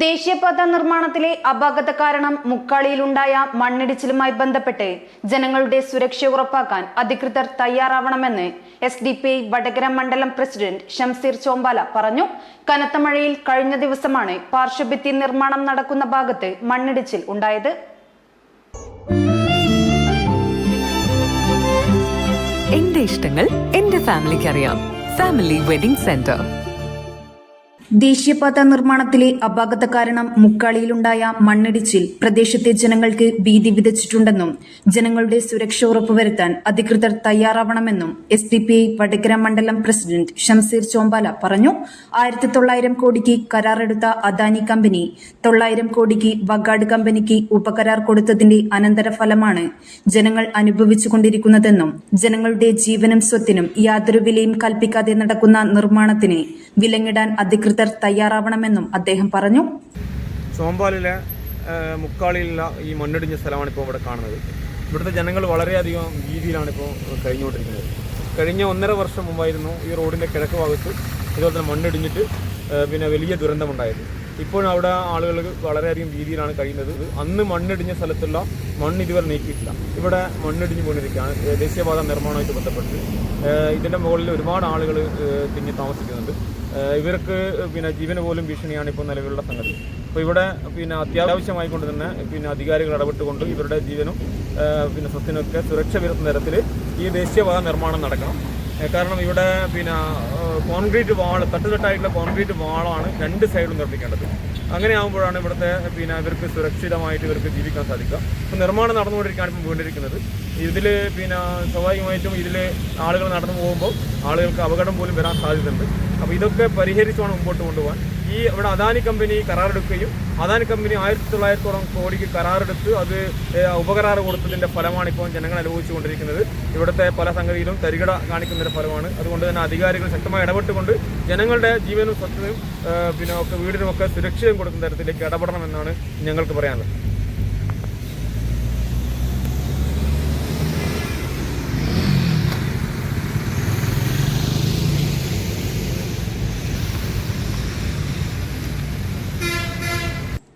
ദേശീയപാത നിർമ്മാണത്തിലെ അപാകത കാരണം മുക്കാളിയിലുണ്ടായ മണ്ണിടിച്ചിലുമായി ബന്ധപ്പെട്ട് ജനങ്ങളുടെ സുരക്ഷ ഉറപ്പാക്കാൻ അധികൃതർ തയ്യാറാവണമെന്ന് S D P I Vadakara മണ്ഡലം പ്രസിഡന്റ് ഷംസീർ ചോമ്പാല പറഞ്ഞു. കനത്ത മഴയിൽ കഴിഞ്ഞ ദിവസമാണ് പാർശ്വഭിത്തി നിർമ്മാണം നടക്കുന്ന ഭാഗത്ത് മണ്ണിടിച്ചിൽ ഉണ്ടായത്. എന്റെ ഇഷ്ടങ്ങൾ എന്റെ ഫാമിലിക്ക് അറിയാം. ഫാമിലി വെഡിംഗ് സെന്റർ ദേശീയപാത നിർമ്മാണത്തിലെ അപാകത കാരണം മുക്കാളിയിലുണ്ടായ മണ്ണിടിച്ചിൽ പ്രദേശത്തെ ജനങ്ങൾക്ക് ഭീതി വിതച്ചിട്ടുണ്ടെന്നും ജനങ്ങളുടെ സുരക്ഷ ഉറപ്പുവരുത്താൻ അധികൃതർ തയ്യാറാവണമെന്നും S D P I Vadakara മണ്ഡലം പ്രസിഡന്റ് ഷംസീർ ചോമ്പാല പറഞ്ഞു. ആയിരത്തി തൊള്ളായിരം കോടിക്ക് കരാറെടുത്ത അദാനി കമ്പനി തൊള്ളായിരം കോടിക്ക് വഗാഡ് കമ്പനിക്ക് ഉപകരാർ കൊടുത്തതിന്റെ അനന്തരഫലമാണ് ജനങ്ങൾ അനുഭവിച്ചുകൊണ്ടിരിക്കുന്നതെന്നും ജനങ്ങളുടെ ജീവനും സ്വത്തിനും യാതൊരു വിലയും കൽപ്പിക്കാതെ നടക്കുന്ന നിർമ്മാണത്തിന് വിലങ്ങിടാൻ അധികൃതർ തയ്യാറാവണമെന്നും അദ്ദേഹം പറഞ്ഞു. സോമ്പാലിലെ മുക്കാളിയിലുള്ള ഈ മണ്ണിടിഞ്ഞ സ്ഥലമാണ് ഇപ്പോൾ ഇവിടെ കാണുന്നത്. ഇവിടുത്തെ ജനങ്ങൾ വളരെയധികം ഭീതിയിലാണ് ഇപ്പോൾ കഴിഞ്ഞുകൊണ്ടിരിക്കുന്നത്. കഴിഞ്ഞ ഒന്നര വർഷം മുമ്പായിരുന്നു ഈ റോഡിന്റെ കിഴക്ക് ഭാഗത്ത് ഇതുപോലെ തന്നെ മണ്ണിടിഞ്ഞിട്ട് പിന്നെ വലിയ ദുരന്തമുണ്ടായത്. ഇപ്പോഴും അവിടെ ആളുകൾ വളരെയധികം രീതിയിലാണ് കഴിയുന്നത്. അന്ന് മണ്ണിടിഞ്ഞ സ്ഥലത്തുള്ള മണ്ണ് ഇതുവരെ നീക്കിയിട്ടില്ല. ഇവിടെ മണ്ണിടിഞ്ഞ് പോയിരിക്കുകയാണ് ദേശീയപാത നിർമ്മാണവുമായിട്ട് ബന്ധപ്പെട്ട്. ഇതിന്റെ മുകളിൽ ഒരുപാട് ആളുകൾ തിങ്ങി താമസിക്കുന്നുണ്ട്. ഇവർക്ക് പിന്നെ ജീവന് പോലും ഭീഷണിയാണ് ഇപ്പോൾ നിലവിലുള്ള സംഗതി. അപ്പോൾ ഇവിടെ പിന്നെ അത്യാവശ്യമായിക്കൊണ്ട് തന്നെ പിന്നെ അധികാരികൾ ഇടപെട്ടുകൊണ്ട് ഇവരുടെ ജീവനും പിന്നെ സ്വത്തിനൊക്കെ സുരക്ഷ വരുത്തുന്ന തരത്തിൽ ഈ ദേശീയപാത നിർമ്മാണം നടക്കണം. കാരണം ഇവിടെ പിന്നെ കോൺക്രീറ്റ് വാൾ തട്ടുതട്ടായിട്ടുള്ള കോൺക്രീറ്റ് വാളാണ് രണ്ട് സൈഡിലും നിർമ്മിക്കേണ്ടത്. അങ്ങനെ ആകുമ്പോഴാണ് ഇവിടുത്തെ പിന്നെ ഇവർക്ക് സുരക്ഷിതമായിട്ട് ഇവർക്ക് ജീവിക്കാൻ സാധിക്കുക. അപ്പോൾ നിർമ്മാണം നടന്നുകൊണ്ടിരിക്കുകയാണ് ഇപ്പം വീണ്ടിരിക്കുന്നത് ഇതിൽ പിന്നെ സ്വാഭാവികമായിട്ടും ഇതിൽ ആളുകൾ നടന്നു പോകുമ്പോൾ ആളുകൾക്ക് അപകടം പോലും വരാൻ സാധ്യതയുണ്ട്. അപ്പോൾ ഇതൊക്കെ പരിഹരിച്ചുകൊണ്ട് മുമ്പോട്ട് കൊണ്ടുപോകാൻ. ഈ ഇവിടെ അദാനി കമ്പനി കരാറെടുക്കുകയും അദാനി കമ്പനി ആയിരത്തി തൊള്ളായിരത്തോളം കോടിക്ക് കരാറെടുത്ത് അത് ഉപകരാറ് കൊടുത്തതിന്റെ ഫലമാണ് ഇപ്പോൾ ജനങ്ങൾ അനുഭവിച്ചുകൊണ്ടിരിക്കുന്നത്. ഇവിടുത്തെ പല സംഗതിയിലും തരികട കാണിക്കുന്നതിന്റെ ഫലമാണ്. അതുകൊണ്ട് തന്നെ അധികാരികൾ ശക്തമായി ഇടപെട്ടുകൊണ്ട് ജനങ്ങളുടെ ജീവനും സ്വത്തിനും പിന്നെ ഒക്കെ വീടിനുമൊക്കെ സുരക്ഷിതം കൊടുക്കുന്ന തരത്തിലേക്ക് ഇടപെടണമെന്നാണ് ഞങ്ങൾക്ക് പറയാനുള്ളത്.